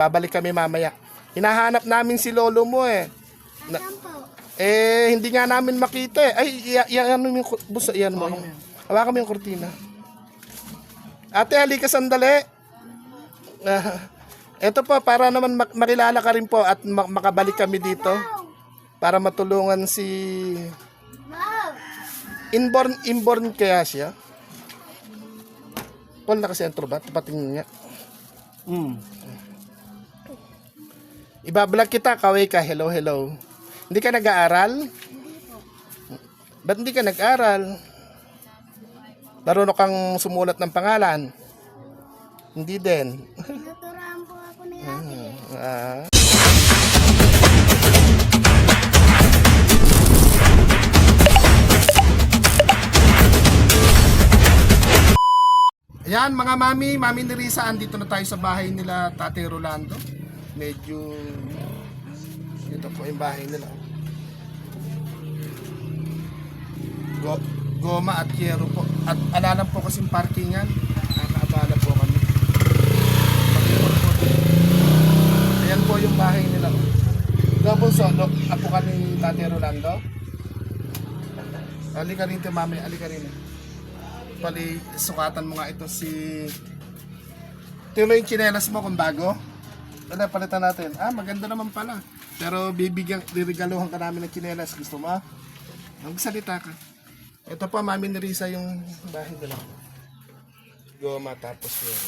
Babalik kami mamaya. Hinahanap namin si lolo mo eh. Na- eh, hindi nga namin makita eh. Ay, iya, iya, ano yung, busa, yan mo. Hawakan mo yung kortina. Ate, halika sandali. Ito po, para naman mak- makilala ka rin po at mak- makabalik kami dito. Para matulungan si... Inborn, inborn kaya siya? Paul, nakasentro ba? Tapatingin nga. Mm. Ibablog kita, kaway ka, hello, hello. Hindi ka nag-aaral? Hindi po. Ba't hindi ka nag-aral? Marunong kang sumulat ng pangalan? Hindi din. Tinuturahan po ako ni ate. Ah. Ayan mga mami, mami ni Risa, andito na tayo sa bahay nila Tate Rolando. Medyo ito po yung bahay nila. Go, goma at yero po. At alalam po kasing parkingan. Nakaabala po kami. Ayan po yung bahay nila. Double solo. Apo ka ni Tate Rolando. Alika rin ito, mami. Alika rin. Pali, sukatan mo nga ito si... Tuloy yung chinelas mo kung bago. Ano, palitan natin. Ah, maganda naman pala. Pero bibigyan, dirigaluhan ka namin ng chinelas. Gusto mo? ah? Magsalita ka. Ito pa, mami ni Risa yung bahay nila. Goma tapos yun.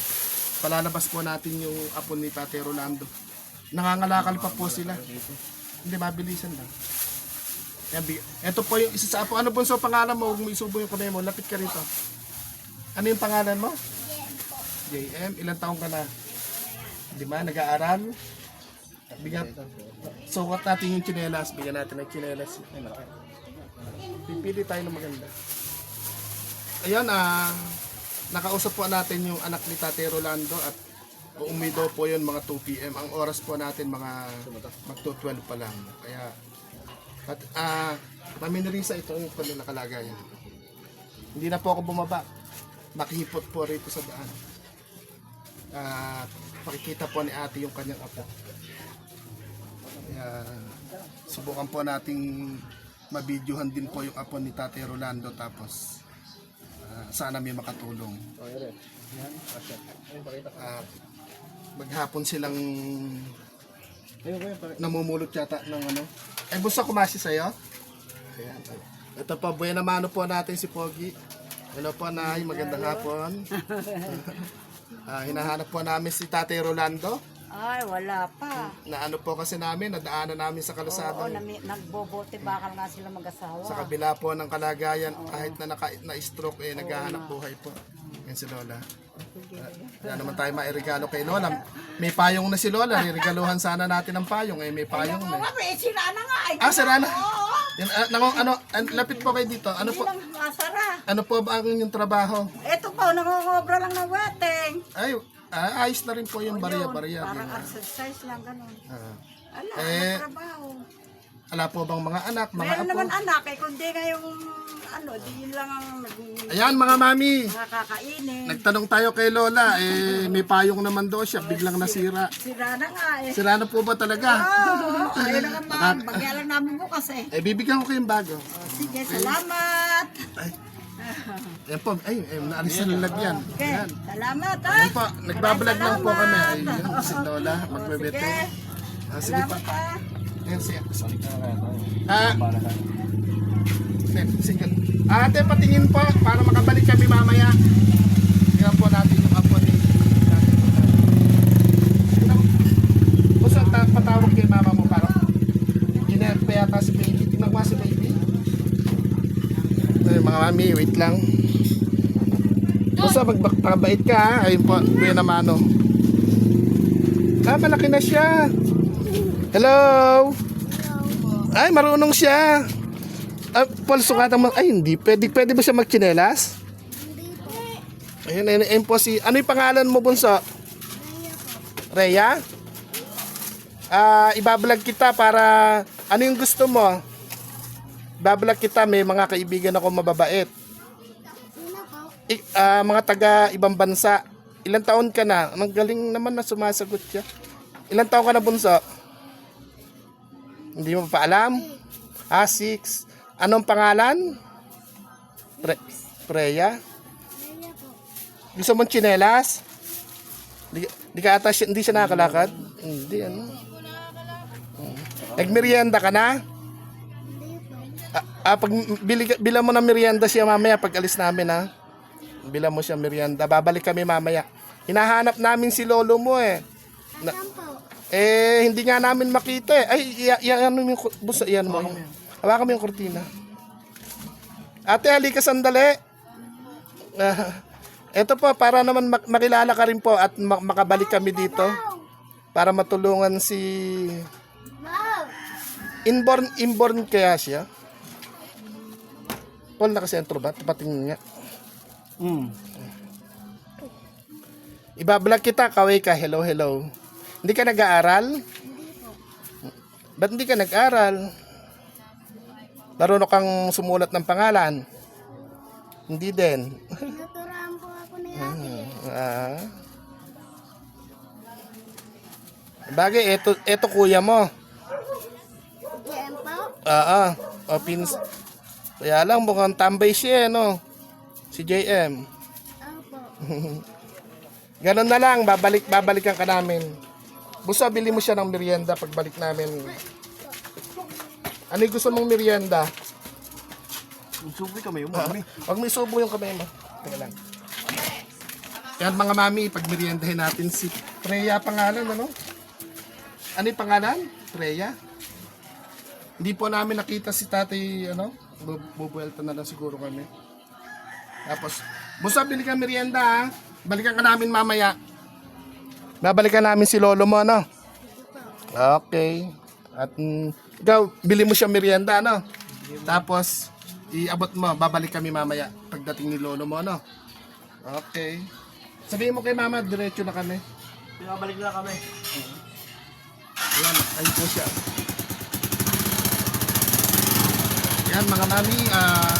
Palalabas po natin yung apo ni Tate Rolando. Nangangalakal pa po sila. Hindi, mabilisan lang. Yan, Ito po yung isa sa apo. Ano po sa pangalan mo? Mo isubo yung kamay mo. Lapit ka rito. Ano yung pangalan mo? JM. Ilang taong ka na? Di ba? Nag-aaral? Bigyan. Sukat natin yung chinelas. Bigyan natin ng chinelas. Ay, malaki. Pipili tayo ng maganda. Ayan, ah, nakausap po natin yung anak ni Tate Rolando at daw po yun mga 2 p.m. Ang oras po natin mga magto 12 pa lang. Kaya, at, ah, paminarisa ito yung pala nakalagay. Hindi na po ako bumaba. Makihipot po rito sa daan. At pakikita po ni ate yung kanyang apo. Kaya, subukan po nating mabidyohan din po yung apo ni Tate Rolando tapos ah, sana may makatulong. At maghapon silang namumulot yata ng ano. Eh, busa kumasi sa'yo? Ayan. Ito po, buena mano po natin si Pogi. Hello po, Nay. Magandang hapon. Ah, hinahanap po namin si Tate Rolando. Ay, wala pa. Na ano po kasi namin, nadaanan namin sa Oo, kalasada. nami, nagbobote bakal nga sila mag-asawa. Sa kabila po ng kalagayan, kahit na naka, na-stroke, eh, naghahanap buhay po. Yan si Lola. Wala naman tayo mairigalo kay Lola. May payong na si Lola. Rigaluhan sana natin ng payong. Eh, may payong na. eh. Kami, sila na nga. Ay, Ah, sira na. Yan, ah, nako, ano, an- lapit po kayo dito. Ano po, Lang masara. ano po ba ang inyong trabaho? Ito po, nangongobra lang ng weteng. Ay, ah, ayos na rin po yung bariya-bariya. Parang ah. exercise lang, ganun. Ah. Ala, Eh, ano trabaho? Ala po bang mga anak, mga Meron apo? naman anak, eh, kundi nga yung, ano, di yun lang ang nag- Ayan mga mami. nakakainin. Nagtanong tayo kay Lola, eh may payong naman daw siya, biglang nasira. Sira na nga eh. Sira na po ba talaga? Oo, ayun na nga ma'am. Bagyalan namin bukas eh. Eh, bibigyan ko kayong bago. Sige, salamat. Ay. Ayan po, ay, ay naalis na lalagyan. Okay, Ayan. salamat ha. Ayan po, nagbabalag lang po kami. Ayun, si Lola, magbebete. Sige. Ah, sige pa. Salamat ha. Ayan siya. Ah, sige. Ate, patingin po para makabalik kami mamaya. Tingnan po natin yung apo ni Gusto ta patawag kay mama mo para Giner pa yata si baby. Tingnan mo nga si baby. Ay, mga mami, wait lang. Basta magbakabait ka ha. Ayun po, kuya na mano. Ah, malaki na siya. Hello? Ay, marunong siya. Ah, Paul, sukatan mo. Ay, hindi. Pwede, pwede ba siya magchinelas? Hindi po. Ayun, ayun, ayun po si... Ano yung pangalan mo, Bunso? Rhea? Ah, ibablog kita para... Ano yung gusto mo? Ibablog kita, may mga kaibigan ako mababait. I- ah, mga taga ibang bansa. Ilang taon ka na? Ang galing naman na sumasagot siya. Ilan taon ka na bunso? Hindi mo pa alam? Ah, six. Anong pangalan? Pre Preya? Gusto mong tsinelas? Di, di ka ata hindi siya nakakalakad? Hindi, ano? Hmm. Nagmerienda ka na? Ah, ah, pag bili, bilang mo ng merienda siya mamaya pag alis namin ha. Bilang mo siya merienda. Babalik kami mamaya. Hinahanap namin si lolo mo eh. Po? Eh, hindi nga namin makita eh. Ay, iya, iya, ano yung, ku- busa, yan mo. Hawakan mo yung kortina. Ate, halika sandali. Ah, eto po, para naman mak- makilala ka rin po at mak- makabalik kami dito. Para matulungan si... Inborn, inborn kaya siya? Paul, nakasentro ba? Tapatin nga. Mm. Ibablog kita, kaway ka, hello, hello. Hindi ka nag-aaral? Hindi po. Ba't hindi ka nag-aral? Marunong kang sumulat ng pangalan? Hindi din. Tinuturuan po ako ni ate. Ah. Bagay, eto, eto kuya mo. JM po? Ah, ah. O, pins. Kaya lang, mukhang tambay siya, eh, no? Si JM. Opo. Ganun na lang, babalik, babalikan ka namin. Busa, bili mo siya ng merienda pagbalik namin. Ano yung gusto mong merienda? Kami yung mami. Huwag may subo yung kamay mo. Teka lang. Yan mga mami, pag meriendahin natin si Freya pangalan, ano? Ano yung pangalan? Freya? Hindi po namin nakita si tatay, ano? Bu- Bubuelta na lang siguro kami. Tapos, busa, bili ka merienda, ha? Balikan ka namin mamaya. Babalikan namin si lolo mo, ano? Okay. At mm, ikaw, bili mo siya merienda, ano? Tapos, iabot mo, babalik kami mamaya pagdating ni lolo mo, ano? Okay. Sabihin mo kay mama, diretso na kami. Pinabalik na kami. Ayan, ayun po siya. Yan mga mami, ah,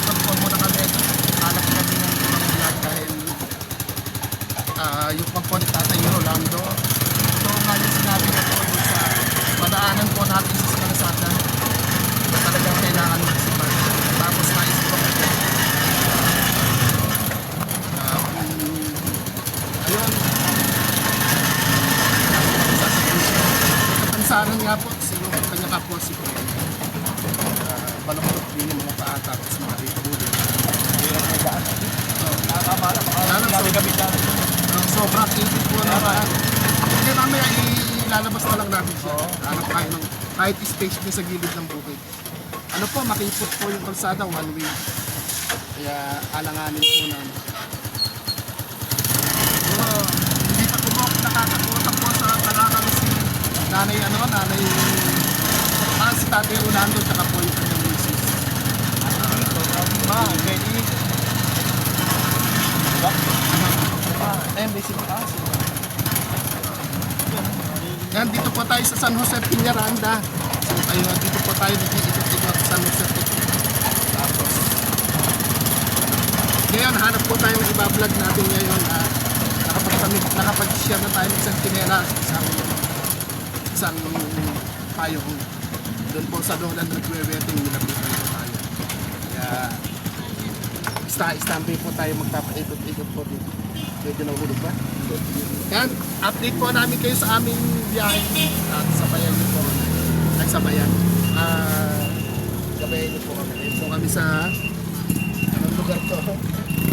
ikot po muna kami. Hanap kami ng ibang vlog dahil ah, yung pag po ni Tatay Rolando. Ito nga yung sinabi niya po sa madaanan po natin sa Salasada na talagang kailangan magsipan. Tapos nais ko Ah, mm, Kapansanan nga po, si yung kanya ka po si Kuya. Baloktot din yung mga paa tapos mga ritulo. Nakakabala. Lalo Kami kami dyan. Uh, sobrang tipid po na paa. Hindi mamaya ilalabas na lang natin siya. Hanap tayo ng kahit space niya sa gilid ng bukid. Ano po, makipot po yung kalsada one way. Kaya alanganin po na. ano. Pero hindi pa po ako nakakakuha po sa kalakang si nanay ano, nanay ah, si Tatay Rolando tsaka po yung kanyang misis. Ma, ready? Eh, may sipas. Yan, dito po tayo sa San Jose Piñaranda. So, ayun, dito po tayo nag-iikot-ikot sa San Jose Tapos, ngayon, hanap po tayo ng iba-vlog natin ngayon. Nakapag nakapag-share na tayo ng isang kinela, isang, isang payong. Doon po sa Dolan nagwe-wedding, nilapitan po tayo. Kaya, ista-istampay po tayo magpapaikot-ikot po dito. Medyo nahulog ba? Yan, update po namin kayo sa aming biyahe at sabayan niyo po. Ay, sabayan. Ah, gabayan niyo po kami. Ngayon po kami sa anong lugar to?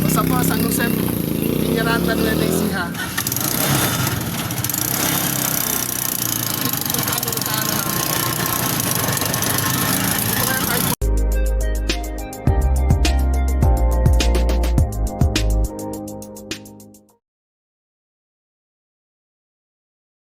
Basta po, San Jose, Piñaranda, Nueva Ecija.